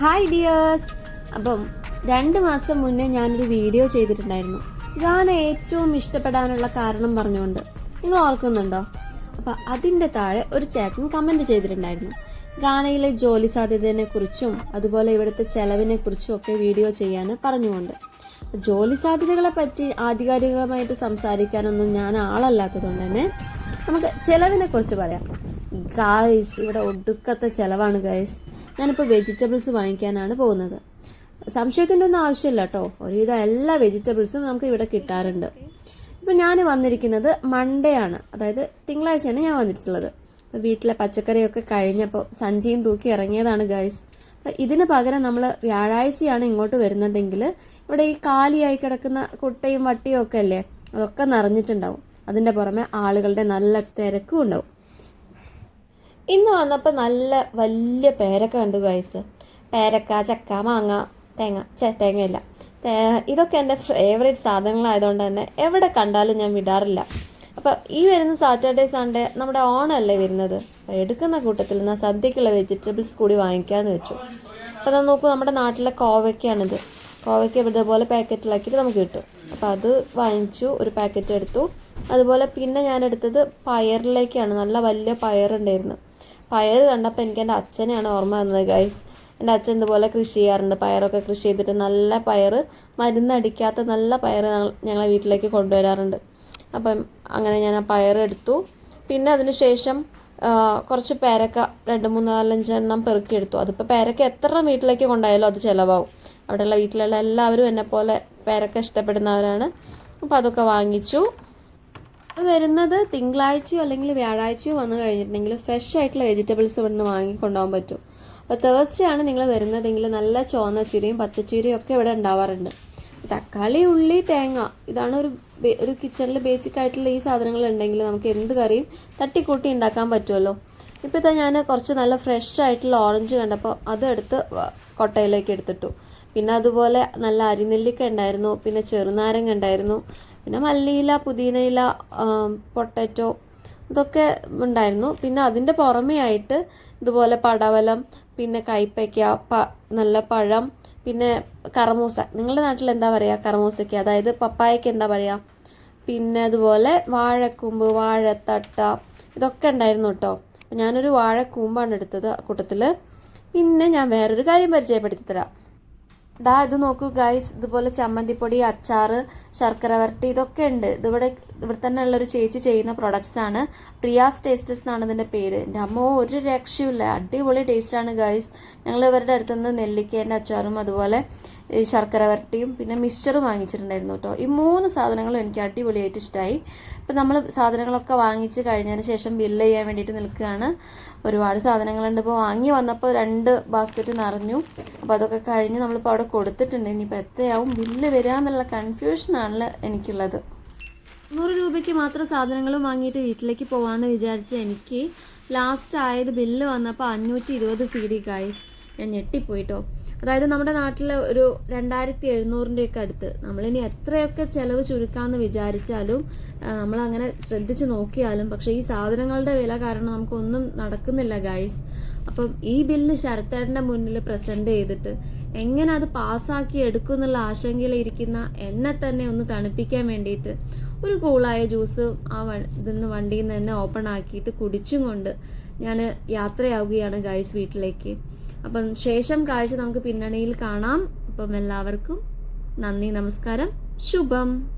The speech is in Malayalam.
ഹായ് ഡിയേഴ്സ് അപ്പം രണ്ട് മാസം മുന്നേ ഞാനൊരു വീഡിയോ ചെയ്തിട്ടുണ്ടായിരുന്നു. ഗാന ഏറ്റവും ഇഷ്ടപ്പെടാനുള്ള കാരണം പറഞ്ഞുകൊണ്ട്. നിങ്ങൾ ഓർക്കുന്നുണ്ടോ? അപ്പം അതിന്റെ താഴെ ഒരു ചേട്ടൻ കമന്റ് ചെയ്തിട്ടുണ്ടായിരുന്നു. ഗാനയിലെ ജോലി സാധ്യതയെ കുറിച്ചും അതുപോലെ ഇവിടുത്തെ ചെലവിനെ കുറിച്ചും ഒക്കെ വീഡിയോ ചെയ്യാൻ പറഞ്ഞുകൊണ്ട്. ജോലി സാധ്യതകളെ പറ്റി ആധികാരികമായിട്ട് സംസാരിക്കാനൊന്നും ഞാൻ ആളല്ലാത്തതുകൊണ്ട് തന്നെ നമുക്ക് ചെലവിനെ കുറിച്ച് പറയാം. ഗായ്സ് ഇവിടെ ഒടുക്കത്തെ ചെലവാണ് ഗായ്സ് ഞാനിപ്പോൾ വെജിറ്റബിൾസ് വാങ്ങിക്കാനാണ് പോകുന്നത്. സംശയത്തിന്റെ ഒന്നും ആവശ്യമില്ല കേട്ടോ ഒരുവിധം എല്ലാ വെജിറ്റബിൾസും നമുക്ക് ഇവിടെ കിട്ടാറുണ്ട്. ഇപ്പം ഞാൻ വന്നിരിക്കുന്നത് മൺഡേ ആണ്. അതായത് തിങ്കളാഴ്ചയാണ് ഞാൻ വന്നിട്ടുള്ളത്. അപ്പോൾ വീട്ടിലെ പച്ചക്കറിയൊക്കെ കഴിഞ്ഞപ്പോൾ സഞ്ചിയും തൂക്കി ഇറങ്ങിയതാണ് ഗൈസ് ഇതിന് പകരം നമ്മൾ വ്യാഴാഴ്ചയാണ് ഇങ്ങോട്ട് വരുന്നതെങ്കിൽ ഇവിടെ ഈ കാലിയായി കിടക്കുന്ന കുട്ടയും വട്ടിയും ഒക്കെ അല്ലേ? അതൊക്കെ നിറഞ്ഞിട്ടുണ്ടാവും. അതിന്റെ പുറമെ ആളുകളുടെ നല്ല തിരക്കും ഉണ്ടാവും. ഇന്ന് വന്നപ്പോൾ നല്ല വലിയ പേരക്ക കണ്ടു ഗൈസ് പേരക്ക ചക്ക മാങ്ങ തേങ്ങ ചേ തേങ്ങയില്ല. ഇതൊക്കെ എന്റെ ഫേവറേറ്റ് സാധനങ്ങളായതുകൊണ്ട് തന്നെ എവിടെ കണ്ടാലും ഞാൻ വിടാറില്ല. അപ്പോൾ ഈ വരുന്ന സാറ്റർഡേ സൺഡേ നമ്മുടെ ഓണമല്ലേ വരുന്നത്? അപ്പോൾ എടുക്കുന്ന കൂട്ടത്തിൽ നിന്ന് സദ്യക്കുള്ള വെജിറ്റബിൾസ് കൂടി വാങ്ങിക്കാമെന്ന് വെച്ചു. അപ്പോൾ നമ്മൾ നോക്കൂ നമ്മുടെ നാട്ടിലെ കോവയ്ക്കാണിത്. കോവയ്ക്ക ഇതുപോലെ പാക്കറ്റിലാക്കിയിട്ട് നമുക്ക് കിട്ടും. അപ്പോൾ അത് വാങ്ങിച്ചു ഒരു പാക്കറ്റ് എടുത്തു. അതുപോലെ പിന്നെ ഞാൻ എടുത്തത് പയറിലേക്കാണ്. നല്ല വലിയ പയറുണ്ടായിരുന്നു. പയർ കണ്ടപ്പോൾ എനിക്ക് എന്റെ അച്ഛനെയാണ് ഓർമ്മ വന്നത് ഗൈസ് എന്റെ അച്ഛൻ ഇതുപോലെ കൃഷി ചെയ്യാറുണ്ട്. പയറൊക്കെ കൃഷി ചെയ്തിട്ട് നല്ല പയർ മരുന്നടിക്കാത്ത നല്ല പയർ ഞങ്ങളെ വീട്ടിലേക്ക് കൊണ്ടുവരാറുണ്ട്. അപ്പം അങ്ങനെ ഞാൻ ആ പയർ എടുത്തു. പിന്നെ അതിന് ശേഷം കുറച്ച് പേരക്ക രണ്ട് മൂന്ന് നാലഞ്ചെണ്ണം പെറുക്കിയെടുത്തു അതിപ്പോൾ പേരക്ക എത്ര വീട്ടിലേക്ക് കൊണ്ടായാലും അത് ചിലവാകും. അവിടെയുള്ള വീട്ടിലുള്ള എല്ലാവരും എന്നെപ്പോലെ പോലെ പേരക്ക ഇഷ്ടപ്പെടുന്നവരാണ്. അപ്പോൾ അതൊക്കെ വാങ്ങിച്ചു. അത് വരുന്നത് തിങ്കളാഴ്ചയോ അല്ലെങ്കിൽ വ്യാഴാഴ്ചയോ വന്നു കഴിഞ്ഞിട്ടുണ്ടെങ്കിൽ ഫ്രഷ് ആയിട്ടുള്ള വെജിറ്റബിൾസ് ഇവിടുന്ന് നിന്ന് വാങ്ങിക്കൊണ്ടുപോകാൻ പറ്റും. അപ്പോൾ തേഴ്സ്ഡേ ആണ് നിങ്ങൾ വരുന്നതെങ്കിൽ നല്ല ചുവന്ന ചീരയും പച്ചച്ചീരയും ഒക്കെ ഇവിടെ ഉണ്ടാവാറുണ്ട്. തക്കാളി ഉള്ളി തേങ്ങ ഇതാണ് ഒരു ഒരു കിച്ചണിൽ ബേസിക് ആയിട്ടുള്ള ഈ സാധനങ്ങൾ ഉണ്ടെങ്കിൽ നമുക്ക് എന്ത് കറിയും തട്ടിക്കൂട്ടി ഉണ്ടാക്കാൻ പറ്റുമല്ലോ. ഇപ്പോൾ ഇതാ ഞാൻ കുറച്ച് നല്ല ഫ്രഷ് ആയിട്ടുള്ള ഓറഞ്ച് കണ്ടപ്പോൾ അതെടുത്ത് കൊട്ടയിലേക്ക് എടുത്തിട്ടു. പിന്നെ അതുപോലെ നല്ല അരിനെല്ലിക്ക ഉണ്ടായിരുന്നു പിന്നെ ചെറുനാരങ്ങ ഉണ്ടായിരുന്നു പിന്നെ മല്ലിയില പുതിനയില പൊട്ടറ്റോ ഇതൊക്കെ ഉണ്ടായിരുന്നു. പിന്നെ അതിന്റെ പുറമേ ആയിട്ട് ഇതുപോലെ പടവലം പിന്നെ കൈപ്പയ്ക്ക പ നല്ല പഴം പിന്നെ കറമൂസ നിങ്ങളുടെ നാട്ടിൽ എന്താ പറയുക കറമൂസയ്ക്ക് അതായത് പപ്പായയ്ക്ക് എന്താ പറയുക പിന്നെ അതുപോലെ വാഴക്കൂമ്പ് വാഴത്തട്ട ഇതൊക്കെ ഉണ്ടായിരുന്നു കേട്ടോ. ഞാനൊരു വാഴക്കൂമ്പാണ് എടുത്തത് കൂട്ടത്തിൽ പിന്നെ ഞാൻ വേറൊരു കാര്യം പരിചയപ്പെടുത്തി തരാം. ദാ ഇത് നോക്കൂ ഗൈസ് ഇതുപോലെ ചമ്മന്തിപ്പൊടി അച്ചാർ ശർക്കര വരട്ടി ഇതൊക്കെ ഉണ്ട്. ഇതിവിടെ ഇവിടെ തന്നെ ഉള്ളൊരു ചേച്ചി ചെയ്യുന്ന പ്രൊഡക്ട്സ് ആണ്. പ്രിയാസ് ടേസ്റ്റസ് എന്നാണ് ഇതിന്റെ പേര്. എന്റെ അമ്മ ഒരു രക്ഷയുമില്ല. അടിപൊളി ടേസ്റ്റാണ് ഗൈസ് ഞങ്ങൾ ഇവരുടെ അടുത്തുനിന്ന് നെല്ലിക്കേന്റെ അച്ചാറും അതുപോലെ ഈ ശർക്കര വരട്ടിയും പിന്നെ മിക്സ്ചർ വാങ്ങിച്ചിട്ടുണ്ടായിരുന്നു കേട്ടോ. ഈ മൂന്ന് സാധനങ്ങളും എനിക്ക് അടിപൊളിയായിട്ട് ഇഷ്ടമായി ഇപ്പം നമ്മൾ സാധനങ്ങളൊക്കെ വാങ്ങിച്ച് കഴിഞ്ഞതിന് ശേഷം ബില്ല് ചെയ്യാൻ വേണ്ടിയിട്ട് നിൽക്കുകയാണ്. ഒരുപാട് സാധനങ്ങളുണ്ട്. ഇപ്പോൾ വാങ്ങി വന്നപ്പോൾ രണ്ട് ബാസ്ക്കറ്റ് നിറഞ്ഞു. അപ്പോൾ അതൊക്കെ കഴിഞ്ഞ് നമ്മളിപ്പോൾ അവിടെ കൊടുത്തിട്ടുണ്ട്. ഇനിയിപ്പോൾ എത്രയാവും? ബില്ല് വരാമെന്നുള്ള കൺഫ്യൂഷനാണല്ലോ എനിക്കുള്ളത്. നൂറ് രൂപയ്ക്ക് മാത്രം സാധനങ്ങൾ വാങ്ങിയിട്ട് വീട്ടിലേക്ക് പോകാമെന്ന് വിചാരിച്ച എനിക്ക് ലാസ്റ്റ് ആയത് ബില്ല് വന്നപ്പോൾ അഞ്ഞൂറ്റി ഇരുപത് സി ഡി ഗൈസ് ഞാൻ ഞെട്ടിപ്പോയിട്ടോ. അതായത് നമ്മുടെ നാട്ടിലെ ഒരു രണ്ടായിരത്തി എഴുന്നൂറിന്റെയൊക്കെ അടുത്ത് നമ്മളിനി എത്രയൊക്കെ ചിലവ് ചുരുക്കാമെന്ന് വിചാരിച്ചാലും നമ്മളങ്ങനെ ശ്രദ്ധിച്ച് നോക്കിയാലും പക്ഷേ ഈ സാധനങ്ങളുടെ വില കാരണം നമുക്കൊന്നും നടക്കുന്നില്ല ഗൈസ് അപ്പം ഈ ബില്ല് ശരത്തേട്ടന്റെ മുന്നിൽ പ്രസന്റ് ചെയ്തിട്ട് എങ്ങനെ അത് പാസ്സാക്കി എടുക്കും എന്നുള്ള ആശങ്കയിലിരിക്കുന്ന എന്നെ തന്നെ ഒന്ന് തണുപ്പിക്കാൻ വേണ്ടിയിട്ട് ഒരു കൂളായ ജ്യൂസ് ആ വ ഇതിന്ന് വണ്ടിയിൽ നിന്ന് തന്നെ ഓപ്പൺ ആക്കിയിട്ട് കുടിച്ചും കൊണ്ട് ഞാൻ യാത്രയാവുകയാണ് ഗൈസ് വീട്ടിലേക്ക്. അപ്പം ശേഷം കാഴ്ച നമുക്ക് പിന്നണിയിൽ കാണാം. അപ്പം എല്ലാവർക്കും നന്ദി നമസ്കാരം. ശുഭം.